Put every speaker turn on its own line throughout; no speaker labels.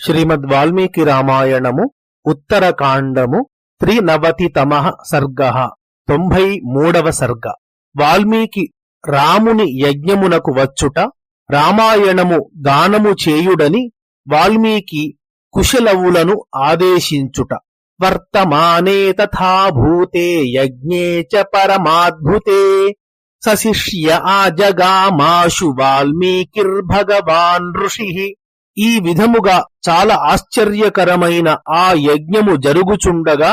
శ్రీమద్ వాల్మీకి రామాయణము ఉత్తరకాండము త్రినవతితమ సర్గ తొంభై మూడవ సర్గ వాల్మీకి రాముని యజ్ఞమునకు వచ్చుట రామాయణము దానము చేయుడని వాల్మీకి కుశలవులను ఆదేశించుట వర్తమానే తథా భూతే యజ్ఞే చ పరమాద్భుతే। సశిష్య ఆజగామాశు వాల్మీకిర్భగవాన్ ఋషి। ఈ విధముగా చాలా ఆశ్చర్యకరమైన ఆ యజ్ఞము జరుగుచుండగా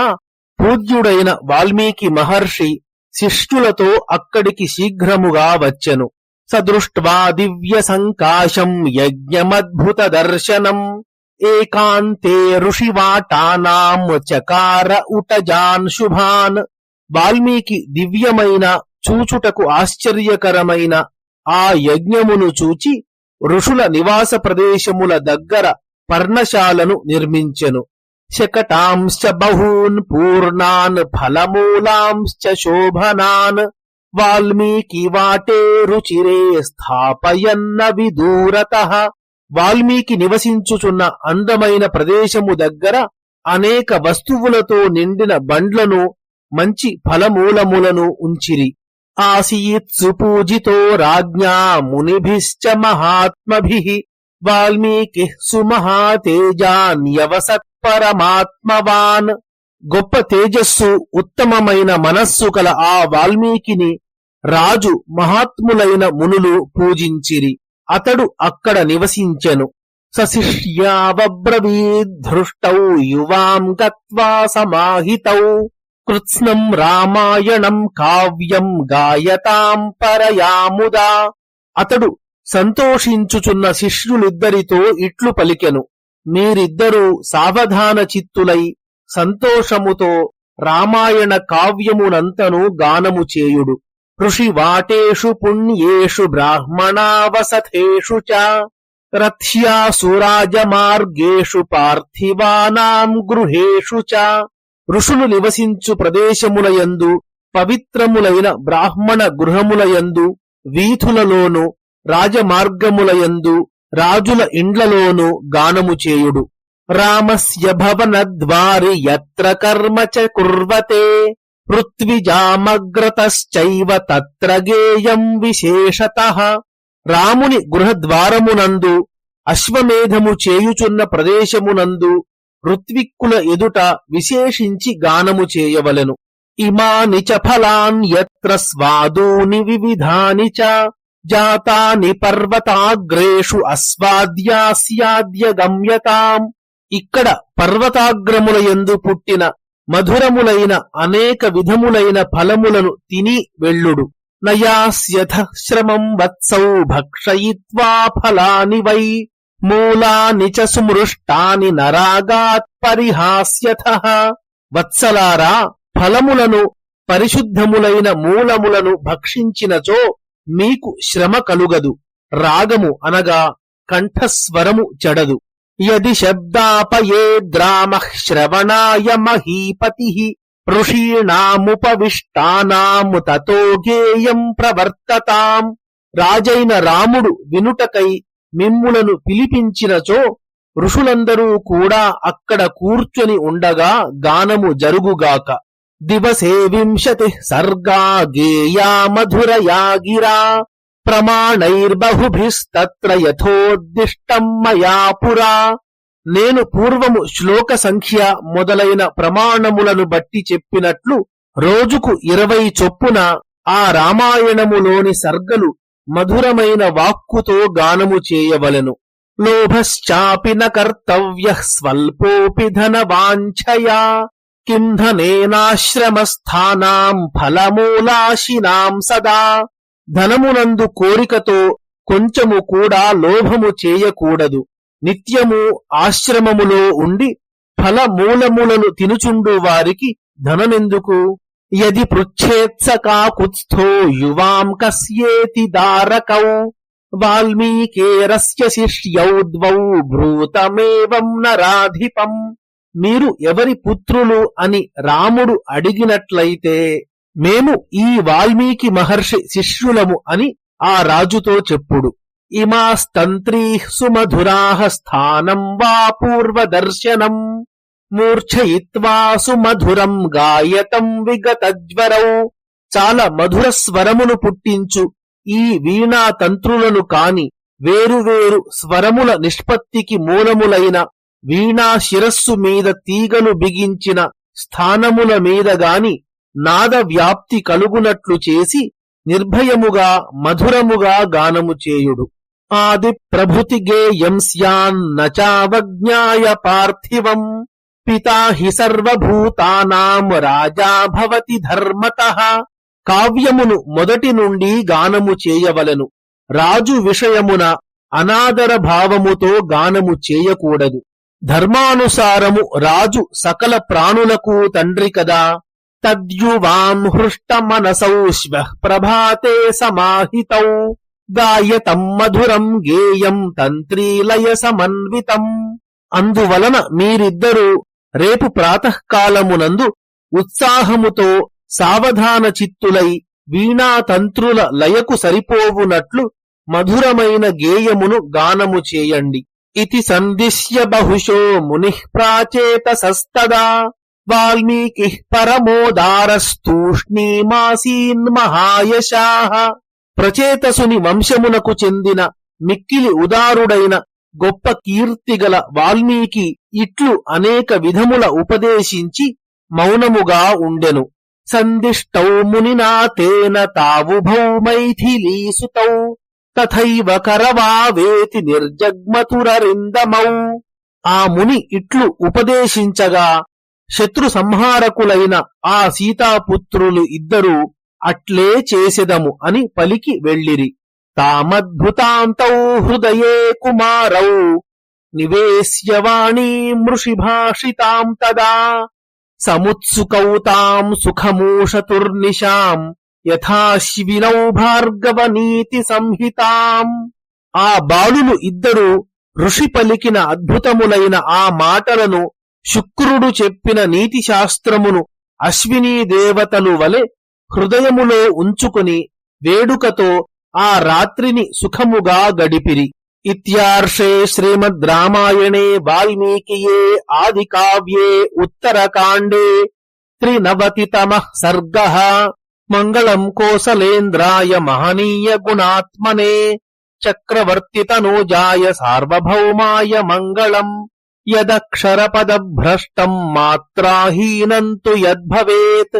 పూజ్యుడైన వాల్మీకి మహర్షి శిష్యులతో అక్కడికి శీఘ్రముగా వచ్చెను. సదృష్ట్వా దివ్య సంకాశం యజ్ఞమద్భుత దర్శనం. ఏకాంతే ఋషివాటానాం చకార ఉటజాన్ శుభాన్. వాల్మీకి దివ్యమైన చూచుటకు ఆశ్చర్యకరమైన ఆ యజ్ఞమును చూచి ఋషుల నివాస ప్రదేశముల దగ్గర పర్ణశాలను నిర్మించెను. శకటాంశ్చ బహూన్ పూర్ణాన్ ఫలమూలాంశ్చ శోభనాన్ వాల్మీకి వాటే రుచిరే స్థాపయన్న విదూరత వాల్మీకి నివసించుచున్న అందమైన ప్రదేశము దగ్గర అనేక వస్తువులతో నిండిన బండ్లను మంచి ఫలమూలములను ఉంచిరి. ఆసీత్ సుపూజితో రాజ్ఞా మునిభిశ్చ మహాత్మభి. వాల్మీకి సుమహాతేజాన్యవసత్ పరమాత్మవాన్. గొప్ప తేజస్సు ఉత్తమమైన మనస్సు కల ఆ వాల్మీకిని రాజు మహాత్ములైన మునులు పూజించిరి. అతడు అక్కడ నివసించెను. సశిష్యావ్రవీద్ధృష్టౌ యువాం గత్వా సమాహితౌ. కృత్స్నం రామాయణం కావ్యం గాయతాం పరయాముదా అతడు సంతోషించుచున్న శిష్యులిద్దరితో ఇట్లు పలికెను। మీరిద్దరూ సావధాన చిత్తులై సంతోషముతో రామాయణ కావ్యమునంతను గానము చేయుడు। ఋషి వాటేషు పుణ్యేషు బ్రాహ్మణావసథేషు చ। రథ్యాసు రాజమార్గేషు పార్థివానాం గృహేషు చ। ఋషులు నివసించు ప్రదేశములయందు పవిత్రములైన బ్రాహ్మణ గృహములయందు వీధులలోను రాజమార్గములయందు రాజుల ఇండ్లలోను గానము చేయుడు. రామస్య భవనద్వారి యత్ర కర్మ చ కుర్వతే పృథ్విజామగ్రతశ్చైవ తత్ర గేయం విశేషత. రాముని గృహద్వారమునందు అశ్వమేధము చేయుచున్న ప్రదేశమునందు ఋత్విక్కుల ఎదుట విశేషించి గానము చేయవలెను. ఇమాని చ ఫలాన్యత్ర స్వాదూని వివిధాని చ జాతాని పర్వతాగ్రేషు అస్వాద్యాస్యాద్య గమ్యతాం. ఇక్కడ పర్వతాగ్రముల ఎందు పుట్టిన మధురములైన అనేక విధములైన ఫలములను తిని వెళ్ళుడు. నయాస్యథ శ్రమం వత్సౌ భక్షయిత్వా ఫలాని వై మూలాని చ సుమృష్టాని నరాగాత్ పరిహాస్యథ. వత్సలారా ఫలములను పరిశుద్ధములైన మూలములను భక్షించినచో మీకు శ్రమ కలుగదు. రాగము అనగా కంఠస్వరము చెడదు. యది శబ్దాపయేద్రామ శ్రవణాయ మహీపతి. ఋషీణాముపవిష్టానాము తతో గేయం ప్రవర్తతాం. రాజైన రాముడు వినుటకై మిమ్ములను పిలిపించినచో ఋషులందరూ కూడా అక్కడ కూర్చొని ఉండగా గానము జరుగుగాక. దివసే వింశతి సర్గా గేయా మధురయా గిరా ప్రమాణైర్బహుభిస్తత్ర యథోద్దిష్టం మయా పురా. నేను పూర్వము శ్లోక సంఖ్య మొదలైన ప్రమాణములను బట్టి చెప్పినట్లు రోజుకు ఇరవై చొప్పున ఆ రామాయణములోని సర్గలు మధురమైన వాక్కుతో గానము చేయవలెను. లోభశ్చాపి కర్తవ్య స్వల్పోపి ధన వాంఛయా. కిం ధనేనాశ్రమస్థానాం ఫలమూలాశినాం సదా. ధనమునందు కోరికతో కొంచెము కూడా లోభము చేయకూడదు. నిత్యము ఆశ్రమములో ఉండి ఫలమూలములను తినుచుండు వారికి ధనమెందుకు? యది పృచ్ఛేత్సకాకుత్స్థో యువాం కస్యేతి దారకౌ వాల్మీకేరస్య శిష్యౌ ద్వౌ భూతమేవం నరాధిపం మీరు ఎవరి పుత్రులు అని రాముడు అడిగినట్లయితే మేము ఈ వాల్మీకి మహర్షి శిష్యులము అని ఆ రాజుతో చెప్పుడు. ఇమాస్తంత్రీ సుమధురాహ స్థానం వా పూర్వదర్శనం. మూర్ఛయిత్వా సుమధురం గాయతం విగతజ్వరౌ. చాలా మధుర స్వరమును పుట్టించు. ఈ వీణా తంత్రులను కాని వేరువేరు స్వరముల నిష్పత్తికి మూలములైన వీణా శిరస్సు మీద తీగలు బిగించిన స్థానముల మీద గాని నాద వ్యాప్తి కలుగునట్లు చేసి నిర్భయముగా మధురముగా గానము చేయుడు. ఆది ప్రభుతిగే గేయం స్యాన్నచావజ్ఞాయ పార్థివం. పితా హి సర్వభూతానాం రాజా భవతి ధర్మత. కావ్యమును మొదటి నుండి గానము చేయవలను. రాజు విషయమున అనాదర భావముతో గానము చేయకూడదు. ధర్మానుసారము రాజు సకల ప్రాణులకు తండ్రి కదా. తద్యువాం హృష్ట మనసౌ శ్వ ప్రభాతే సమాహితౌ. గాయతం మధురం గేయం తంత్రీలయ సమన్వితం. అందువలన మీరిద్దరూ రేపు ప్రాతకాలమునందు ఉత్సాహముతో సావధాన చిత్తులై వీణాతంత్రుల లయకు సరిపోవునట్లు మధురమైన గేయమును గానము చేయండి. ఇతి సందిశ్య బహుశో ముని ప్రాచేత సస్తదా వాల్మీకి పరమోదారస్తూష్ణీమాసీన్మహాయశాహ ప్రచేతసుని వంశమునకు చెందిన మిక్కిలి ఉదారుడైన గొప్ప కీర్తిగల వాల్మీకి ఇట్లు అనేక విధముల ఉపదేశించి మౌనముగా ఉండెను. సందిష్టౌ మునినా తేన తావుభౌ మైథిలీసుతౌ తథైవ కరవావేతి నిర్జగ్మతురరిందమౌ. ఆ ముని ఇట్లు ఉపదేశించగా శత్రు సంహారకులైన ఆ సీతాపుత్రులు ఇద్దరూ అట్లే చేసెదము అని పలికి వెళ్ళిరి. తామద్భుతాంతౌ హృదయే కుమారౌ నివేశ్యవాణీ మృషిభాషితాం తదా సముత్సుకౌ తాం సుఖమూషతుర్నిశాం యథాశ్వినౌ భార్గవ నీతి సంహితాం ఆ బాలులు ఇద్దరు ఋషి పలికిన అద్భుతములైన ఆ మాటలను శుక్రుడు చెప్పిన నీతి శాస్త్రమును అశ్వినీ దేవతలు వలె హృదయములో ఉంచుకుని వేడుకతో ఆ రాత్రిని సుఖముగా గడిపిరి. ఇత్యార్షే శ్రీమద్ రామాయణే వాల్మీకియే ఆది కావ్యే ఉత్తరకాండే త్రినవతితమ సర్గ. మంగళం కోసలేంద్రాయ మహనీయ గుణాత్మనే చక్రవర్తితనూజాయ సార్వభౌమాయ మంగళం యదక్షరపదభ్రష్టం మాత్రాహీనం తు యద్భవేత్.